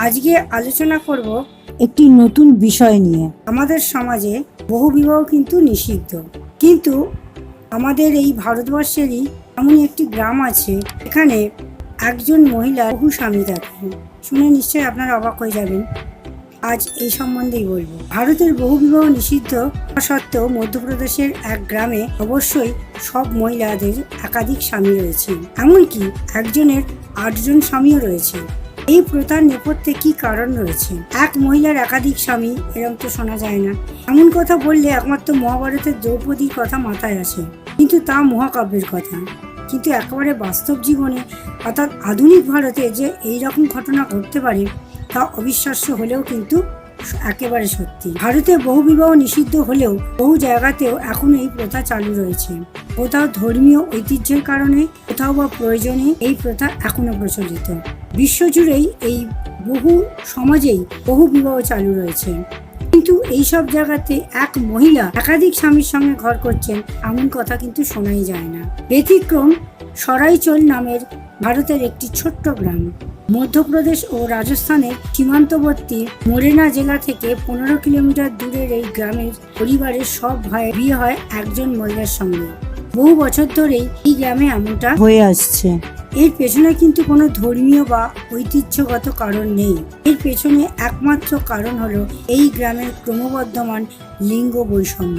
আজকে আলোচনা করব একটি নতুন বিষয় নিয়ে। আমাদের সমাজে বহু বিবাহ কিন্তু নিষিদ্ধ। কিন্তু আমাদের এই ভারতবর্ষেরই এমন একটি গ্রাম আছে, এখানে একজন মহিলা বহু স্বামী থাকেন। শুনে নিশ্চয়ই আপনারা অবাক হয়ে যাবেন। আজ এই সম্বন্ধেই বলব। ভারতের বহু বিবাহ নিষিদ্ধ সত্ত্বেও মধ্যপ্রদেশের এক গ্রামে অবশ্যই সব মহিলাদের একাধিক স্বামী রয়েছে। এমনকি একজনের আটজন স্বামীও রয়েছে। এই প্রথার নেপথ্যে কি কারণ রয়েছে? এক মহিলার একাধিক স্বামী এরকম তো শোনা যায় না। এমন কথা বললে একমাত্র মহাভারতের দ্রৌপদীর কথা মাথায় আসে। কিন্তু তা মহাকাব্যের কথা। কিন্তু একেবারে বাস্তব জীবনে, অর্থাৎ আধুনিক ভারতে যে এই রকম ঘটনা ঘটতে পারে, তা অবিশ্বাস্য হলেও কিন্তু একেবারে সত্যি। ভারতে বহু বিবাহ নিষিদ্ধ হলেও বহু জায়গাতেও এখনও এই প্রথা চালু রয়েছে। কোথাও ধর্মীয় ঐতিহ্যের কারণে, কোথাও বা প্রয়োজনে এই প্রথা এখনও প্রচলিত। বিশ্বজুড়েই এই বহু সমাজেই বহু বিবাহ চালু রয়েছে। কিন্তু এই সব জায়গাতে এক মহিলা একাধিক স্বামীর সঙ্গে ঘর করছেন এমন কথা কিন্তু শোনাই যায় না। ব্যতিক্রম সরাইচল নামের ভারতের একটি ছোট্ট গ্রাম। মধ্যপ্রদেশ ও রাজস্থানের সীমান্তবর্তী মোরেনা জেলা থেকে পনেরো কিলোমিটার দূরের এই গ্রামের পরিবারের সব ভাইয়ের বিয়ে হয় একজন মহিলার সঙ্গে। বহু বছর ধরেই এই গ্রামে এমনটা হয়ে আসছে। এর পেছনে কিন্তু কোনো ধর্মীয় বা ঐতিহ্যগত কারণ নেই। এর পেছনে একমাত্র কারণ হলো এই গ্রামের ক্রমবর্ধমান লিঙ্গ বৈষম্য।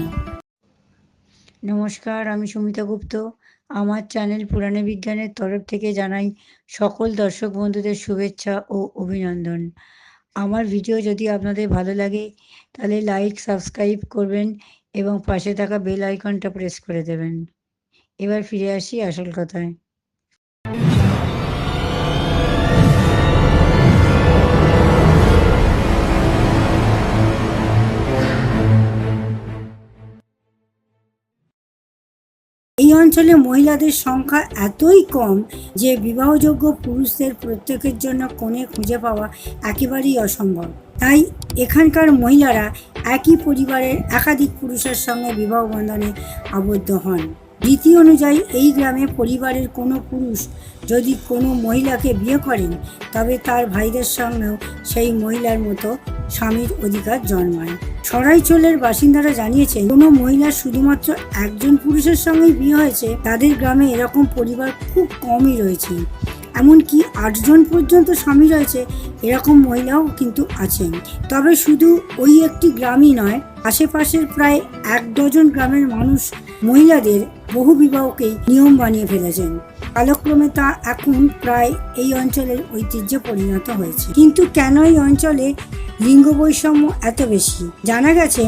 নমস্কার, আমি সুমিতা গুপ্ত। আমার চ্যানেল পুরাণে বিজ্ঞানের তরফ থেকে জানাই সকল দর্শক বন্ধুদের শুভেচ্ছা ও অভিনন্দন। আমার ভিডিও যদি আপনাদের ভালো লাগে, তাহলে লাইক, সাবস্ক্রাইব করবেন এবং পাশে থাকা বেল আইকনটা প্রেস করে দেবেন। এবার ফিরে আসি আসল কথায়। অঞ্চলে মহিলাদের সংখ্যা এতই কম যে বিবাহযোগ্য পুরুষদের প্রত্যেকের জন্য কোণে খুঁজে পাওয়া একেবারেই অসম্ভব। তাই এখানকার মহিলারা একই পরিবারের একাধিক পুরুষের সঙ্গে বিবাহ বন্ধনে আবদ্ধ হন। রীতি অনুযায়ী এই গ্রামে পরিবারের কোনো পুরুষ যদি কোনো মহিলাকে বিয়ে করেন, তবে তার ভাইদের সঙ্গেও সেই মহিলার মতো স্বামীর অধিকার জন্মায়। সরাইচলের বাসিন্দারা জানিয়েছেন, কোনো মহিলার শুধুমাত্র একজন পুরুষের সঙ্গেই বিয়ে হয়েছে, তাদের গ্রামে এরকম পরিবার খুব কমই রয়েছে। এমনকি আটজন পর্যন্ত স্বামী রয়েছে, এরকম মহিলাও কিন্তু আছেন। তবে শুধু ওই একটি গ্রামই নয়, আশেপাশের প্রায় এক ডজন গ্রামের মানুষ মহিলাদের বহু বিবাহকেই নিয়ম বানিয়ে ফেলেছেন। কালক্রমে তা এখন প্রায় এই অঞ্চলের ঐতিহ্যে পরিণত হয়েছে। কিন্তু কেন এই অঞ্চলে লিঙ্গ বৈষম্য এত বেশি। জানা গেছে,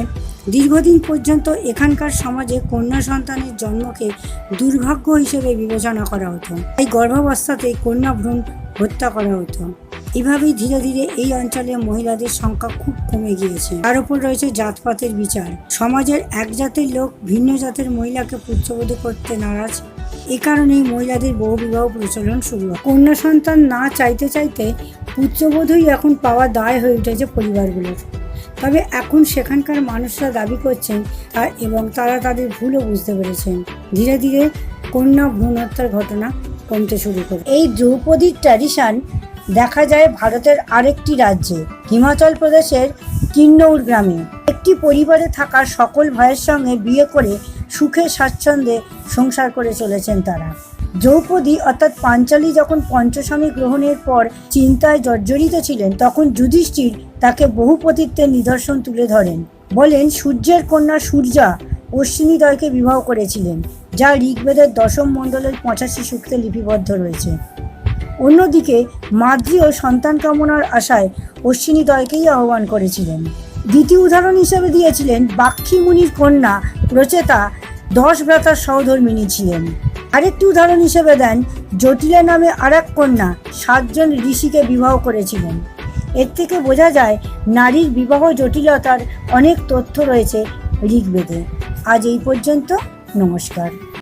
দীর্ঘদিন পর্যন্ত এখানকার সমাজে কন্যা সন্তানের জন্মকে দুর্ভাগ্য হিসেবে বিবেচনা করা হতো। তাই গর্ভাবস্থাতেই কন্যা ভ্রূণ হত্যা করা হতো। এভাবেই ধীরে ধীরে এই অঞ্চলে মহিলাদের সংখ্যা খুব কমে গিয়েছে। তার উপর রয়েছে জাতপাতের বিচার। সমাজের এক জাতের লোক ভিন্ন জাতের মহিলাকে পুত্রবধূ করতে নারাজ এ কারণেই মহিলাদের বহু বিবাহ প্রচলন শুরু হয়। কন্যা সন্তান না চাইতে চাইতে পুত্রবধূই এখন পাওয়া দায় হয়ে উঠেছে পরিবারগুলোর। তবে এখন সেখানকার মানুষরা দাবি করছেন তা এবং তারা তাদের ভুলও বুঝতে পেরেছেন। ধীরে ধীরে কন্যা ভ্রূণ হত্যার ঘটনা কমতে শুরু করে। এই দ্রৌপদীর ট্র্যাডিশন দেখা যায় ভারতের আরেকটি রাজ্যে, হিমাচল প্রদেশের কিন্নৌর গ্রামে। একটি পরিবারে থাকা সকল ভাইয়ের সঙ্গে বিয়ে করে সুখে স্বাচ্ছন্দ্যে সংসার করে চলেছেন তারা। দ্রৌপদী অর্থাৎ পাঞ্চালী যখন পঞ্চস্বামী গ্রহণের পর চিন্তায় জর্জরিত ছিলেন, তখন যুধিষ্ঠির তাকে বহুপতিত্বের নিদর্শন তুলে ধরেন। বলেন, সূর্যের কন্যা সূর্যা অশ্বিনীদয়কে বিবাহ করেছিলেন, যা ঋগ্বেদের দশম মণ্ডলের পঁচাশি সূক্তে লিপিবদ্ধ রয়েছে। অন্যদিকে মাদ্রিও সন্তান কামনার আশায় অশ্বিনীদয়কেই আহ্বান করেছিলেন। দ্বিতীয় উদাহরণ হিসেবে দিয়েছিলেন বাক্ষী মুনির কন্যা প্রচেতা দশ ভ্রাতার সহধর্মিনী ছিলেন। আরেকটি উদাহরণ হিসেবে দেন, জটিলা নামে আর এক কন্যা সাতজন ঋষিকে বিবাহ করেছিলেন। এর থেকে বোঝা যায়, নারীর বিবাহ জটিলতার অনেক তথ্য রয়েছে ঋগ্বেদে। আজ এই পর্যন্ত, নমস্কার।